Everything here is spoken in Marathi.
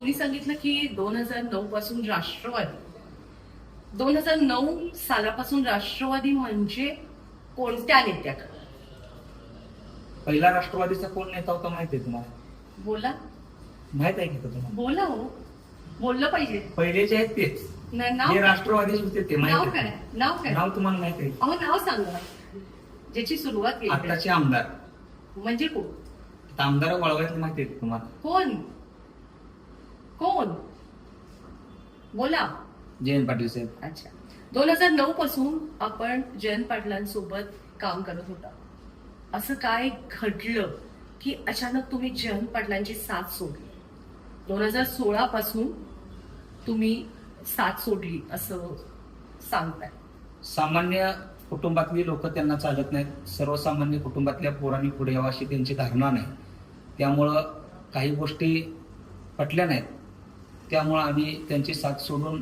तुम्ही सांगितलं की दोन हजार नऊ पासून राष्ट्रवादी. दोन हजार नऊ सालापासून राष्ट्रवादी म्हणजे कोणत्या नेत्याकडे? पहिला राष्ट्रवादीचा कोण नेता होता माहिती आहे तुम्हाला? बोला. माहीत आहे का तुम्हाला? बोला हो. बोललं पाहिजे. पहिले जे आहेत तेच. न- नाव हे काय? राष्ट्रवादीच होते ते नाव माहिती काय? आहे नाव काय? नाव तुम्हाला माहीत आहे. अहो नाव सांगा. ज्याची सुरुवात केली. आताचे आमदार. म्हणजे कोण? आता आमदार वळवायचे माहिती आहे का तुम्हाला. कोण? कोण? बोला. जयंत पाटील साहेब. अच्छा. दोन हजार नऊ पासून आपण जयंत पाटलांसोबत काम करत होता. असं काय घडलं की अचानक तुम्ही जयंत पाटलांची साथ सोडली? दोन हजार सोळा पासून तुम्ही साथ सोडली असं सांगताय. सामान्य कुटुंबातली लोक त्यांना चालत नाहीत. सर्वसामान्य कुटुंबातल्या पोरांनी पुढे यावं अशी त्यांची धारणा नाही. त्यामुळं काही गोष्टी पटल्या नाहीत. त्यामुळं आम्ही त्यांची साथ सोडून